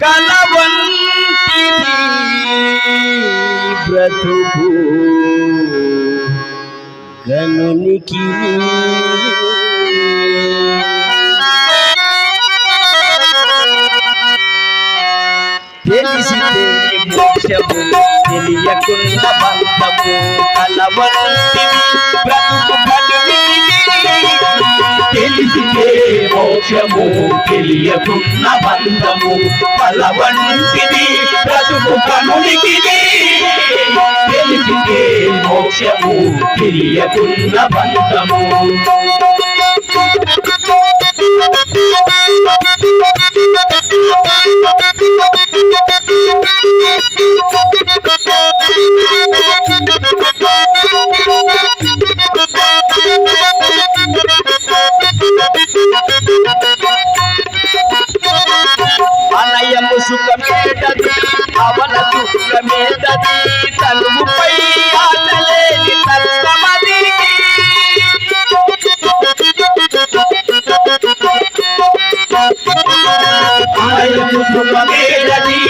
కలవంటిది బ్రతుకు. గనునికి తెలిసితే బంధము కలవంటిది. మోక్షము తెలియకున్న బంధము పలవంటిది బ్రతుకు కనునికి తెలిపితే మోక్షము తెలియకున్న బంధము అనయము సుఖమేదది అవన దుఃఖమేటది తనువుపై ఆటలేని తత్వమదికి ఆయము సుఖమేరది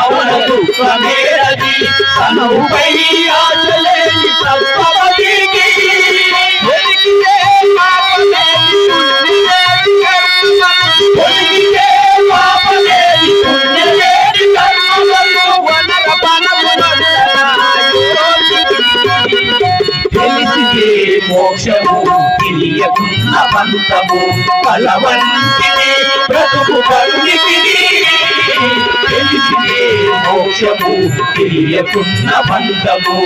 అవన దుఃఖమేటది తనుపై ఆటలేని తత్వమదికి మోక్షము తెలియకున్న పంతము బలవంతిని బ్రతుకు కరునికి తెలిసితే మోక్షము తెలియకున్న పంతము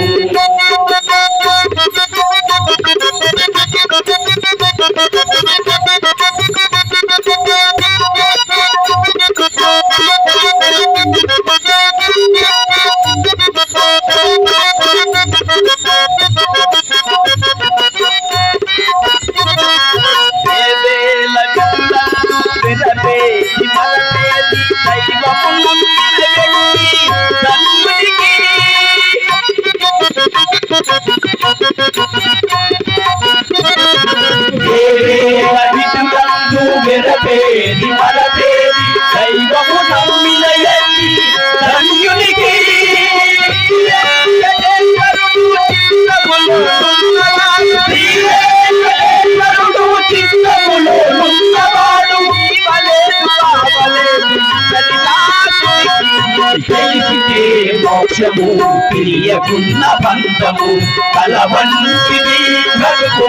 మోక్షము తెలియకున్న బంధము కలవంటిది బ్రతుకు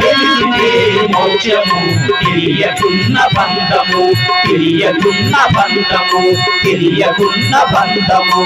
తెలిసితే మోక్షము తెలియకున్న బంధము తెలియకున్న బంధము తెలియకున్న బంధము.